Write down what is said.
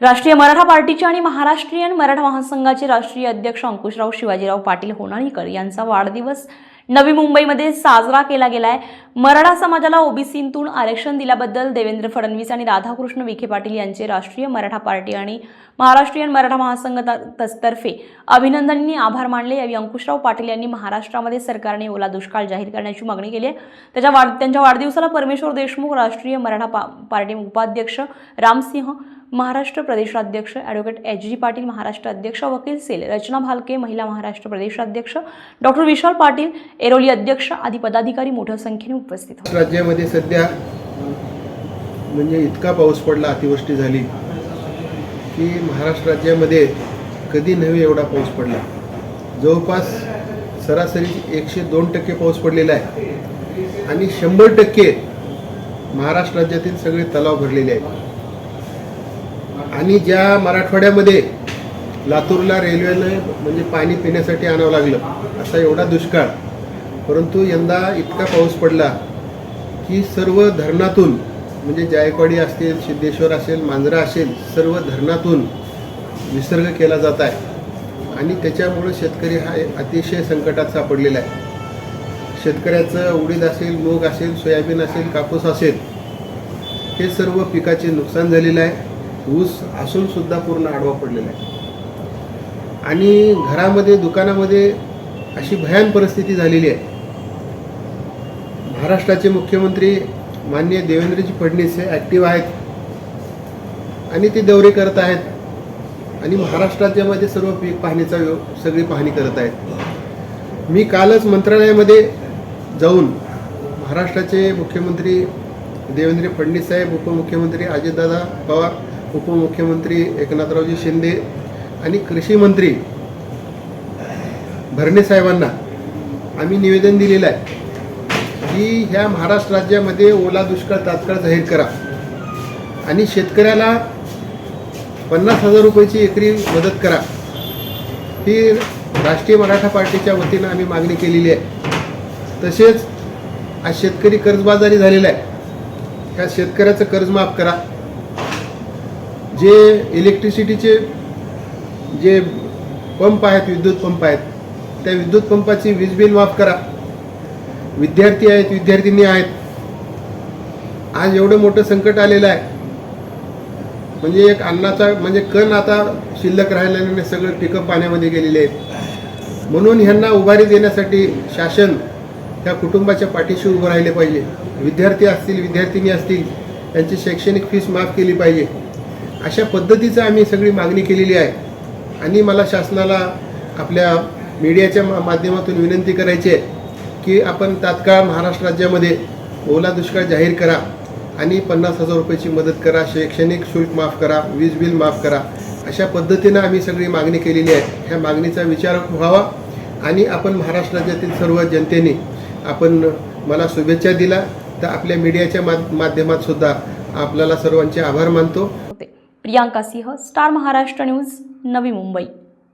राष्ट्रीय मराठा पार्टीचे आणि महाराष्ट्रीयन मराठा महासंघाचे राष्ट्रीय अध्यक्ष अंकुशराव शिवाजीराव पाटील होणाळीकर यांचा वाढदिवस नवी मुंबईमध्ये साजरा केला गेलाय. मराठा समाजाला ओबीसीतून आरक्षण दिल्याबद्दल देवेंद्र फडणवीस आणि राधाकृष्ण विखे पाटील यांचे राष्ट्रीय मराठा पार्टी आणि महाराष्ट्रीयन मराठा महासंघ तस्तर्फे तर्फे अभिनंदनांनी आभार मानले. यावेळी अंकुशराव पाटील यांनी महाराष्ट्रामध्ये सरकारने ओला दुष्काळ जाहीर करण्याची मागणी केली आहे. त्याच्या वाढ त्यांच्या वाढदिवसाला परमेश्वर देशमुख राष्ट्रीय मराठा पा पार्टी उपाध्यक्ष रामसिंह महाराष्ट्र प्रदेशाध्यक्ष advocate H G Patil Maharashtra अध्यक्ष वकील सेल रचना भालके महिला महाराष्ट्र प्रदेशाध्यक्ष डॉक्टर विशाल पाटील एरोली अध्यक्ष आदी पदाधिकारी मोठ्या संख्येने उपस्थित होते. राज्यामध्ये सध्या म्हणजे इतका पाऊस पडला अतिवृष्टी झाली की महाराष्ट्र राज्यामध्ये कधी नव्हे एवढा पाऊस पडला. जवळपास सरासरी एकशे दोन टक्के पाऊस पडलेला आहे आणि शंभर टक्के महाराष्ट्र राज्यातील सगळे तलाव भरलेले आहेत. आणि ज्या मराठवाड्यामध्ये लातूरला रेल्वेनं म्हणजे पाणी पिण्यासाठी आणावं लागलं असा एवढा दुष्काळ. परंतु यंदा इतका पाऊस पडला की सर्व धरणातून म्हणजे जायकवाडी असतील सिद्धेश्वर असेल मांजरा असेल सर्व धरणातून विसर्ग केला जात आहे. आणि त्याच्यामुळं शेतकरी हा अतिशय संकटात सापडलेला आहे. शेतकऱ्याचं उडीद असेल मूग असेल सोयाबीन असेल कापूस असेल हे सर्व पिकाचे नुकसान झालेलं आहे. ऊस असून सुद्धा पूर्ण आडवा पडलेला आहे. आणि घरामध्ये दुकानामध्ये अशी भयान परिस्थिती झालेली आहे. महाराष्ट्राचे मुख्यमंत्री माननीय देवेंद्रजी फडणवीस हे ॲक्टिव्ह आहेत. आणि ते दौरे करत आहेत. आणि महाराष्ट्राच्यामध्ये सर्व पीक पाहणीचा व्यव- सगळी पाहणी करत आहेत. मी कालच मंत्रालयामध्ये जाऊन महाराष्ट्राचे मुख्यमंत्री देवेंद्र फडणवीस साहेब उपमुख्यमंत्री अजितदादा पवार उपमुख्यमंत्री एकनाथरावजी शिंदे आणि कृषी मंत्री भरणे साहेबांना आम्ही निवेदन दिलेलं आहे की ह्या महाराष्ट्र राज्यामध्ये ओला दुष्काळ तात्काळ जाहीर करा. आणि शेतकऱ्याला पन्नास हजार रुपयाची एकरी मदत करा. ही राष्ट्रीय मराठा पार्टीच्या वतीनं आम्ही मागणी केलेली आहे. तसेच आज शेतकरी कर्जबाजारी झालेला आहे. ह्या शेतकऱ्याचं कर्ज माफ करा. जे इलेक्ट्रिसिटीचे जे पंप आहेत विद्युत पंप आहेत त्या विद्युत पंपाची वीज बिल माफ करा. विद्यार्थी आहेत विद्यार्थिनी आहेत. आज एवढं मोठं संकट आलेलं आहे. म्हणजे एक अन्नाचा म्हणजे कण आता शिल्लक राहिल्याने सगळं पिकं पाण्यामध्ये गेलेले आहेत. म्हणून ह्यांना उभारी देण्यासाठी शासन त्या कुटुंबाच्या पाठीशी उभं राहिले पाहिजे. विद्यार्थी असतील विद्यार्थिनी असतील त्यांची शैक्षणिक फीस माफ केली पाहिजे. अशा पद्धतीचं आम्ही सगळी मागणी केलेली आहे. आणि मला शासनाला आपल्या मीडियाच्या मा- माध्यमातून विनंती करायची आहे की आपण तात्काळ महाराष्ट्र राज्यामध्ये ओला दुष्काळ जाहीर करा आणि पन्नास हजार रुपयाची मदत करा शैक्षणिक शुल्क माफ करा वीज बिल माफ करा. अशा पद्धतीनं आम्ही सगळी मागणी केलेली आहे. ह्या मागणीचा विचार व्हावा आणि आपण महाराष्ट्र राज्यातील सर्व जनतेने आपण मला शुभेच्छा दिला तर आपल्या मीडियाच्या माध माध्यमात सुद्धा आपल्याला सर्वांचे आभार मानतो. Priyanka Singh star Maharashtra news Navi Mumbai.